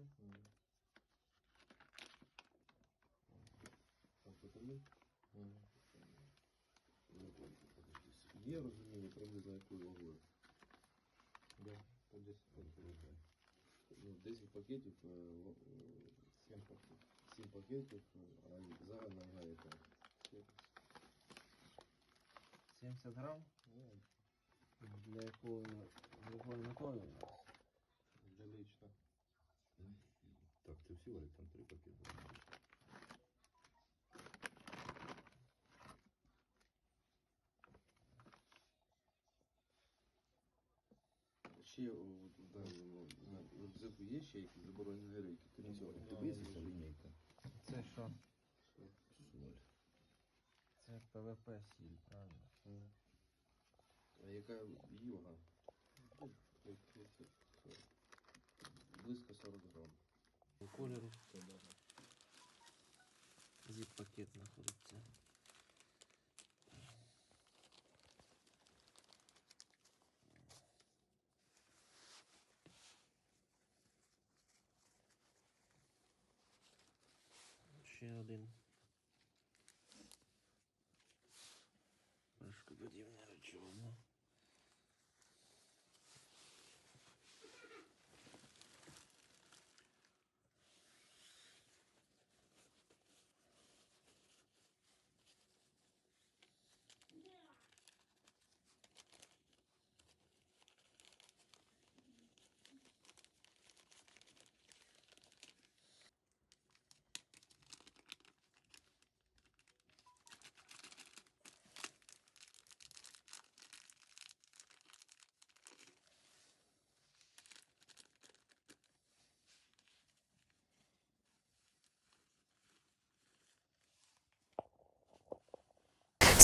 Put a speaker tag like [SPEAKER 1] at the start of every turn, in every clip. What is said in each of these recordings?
[SPEAKER 1] фен. Є розуміння приблизно якої вагою?
[SPEAKER 2] Да, по 10 пакетів.
[SPEAKER 1] Ну, 10 пакетів,
[SPEAKER 2] 7 пакетів.
[SPEAKER 1] 7 пакетів, а зараз нога яка?
[SPEAKER 3] 70 грам? Для якого вагою готові?
[SPEAKER 2] Для лично.
[SPEAKER 4] Так, це всі варять там три пакети.
[SPEAKER 1] Ще в даному рюкзаку є ще якісь заборонені крім цього?
[SPEAKER 4] Тобі є ця лінійка?
[SPEAKER 3] Це що?
[SPEAKER 4] Соль.
[SPEAKER 3] Це ПВП сіль, правильно?
[SPEAKER 1] А яка її
[SPEAKER 3] Кольору. Зіп пакет знаходиться. Ще один. Пашкододівне речовина.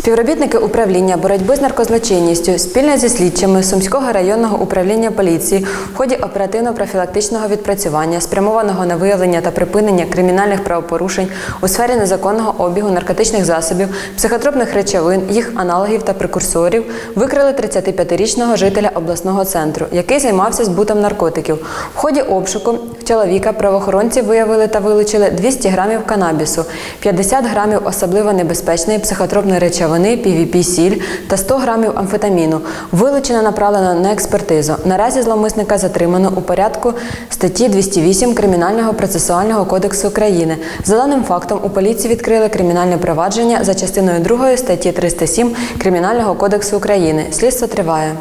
[SPEAKER 5] Співробітники управління боротьби з наркозлочинністю спільно зі слідчими Сумського районного управління поліції в ході оперативно-профілактичного відпрацювання, спрямованого на виявлення та припинення кримінальних правопорушень у сфері незаконного обігу наркотичних засобів, психотропних речовин, їх аналогів та прекурсорів, викрили 35-річного жителя обласного центру, який займався збутом наркотиків. В ході обшуку чоловіка правоохоронці виявили та вилучили 200 грамів канабісу, 50 грамів особливо небезпечної психотропної речовини PVP-сіль та 100 грамів амфетаміну. Вилучене направлено на експертизу. Наразі зловмисника затримано у порядку статті 208 Кримінального процесуального кодексу України. За даним фактом у поліції відкрили кримінальне провадження за частиною 2 статті 307 Кримінального кодексу України. Слідство триває.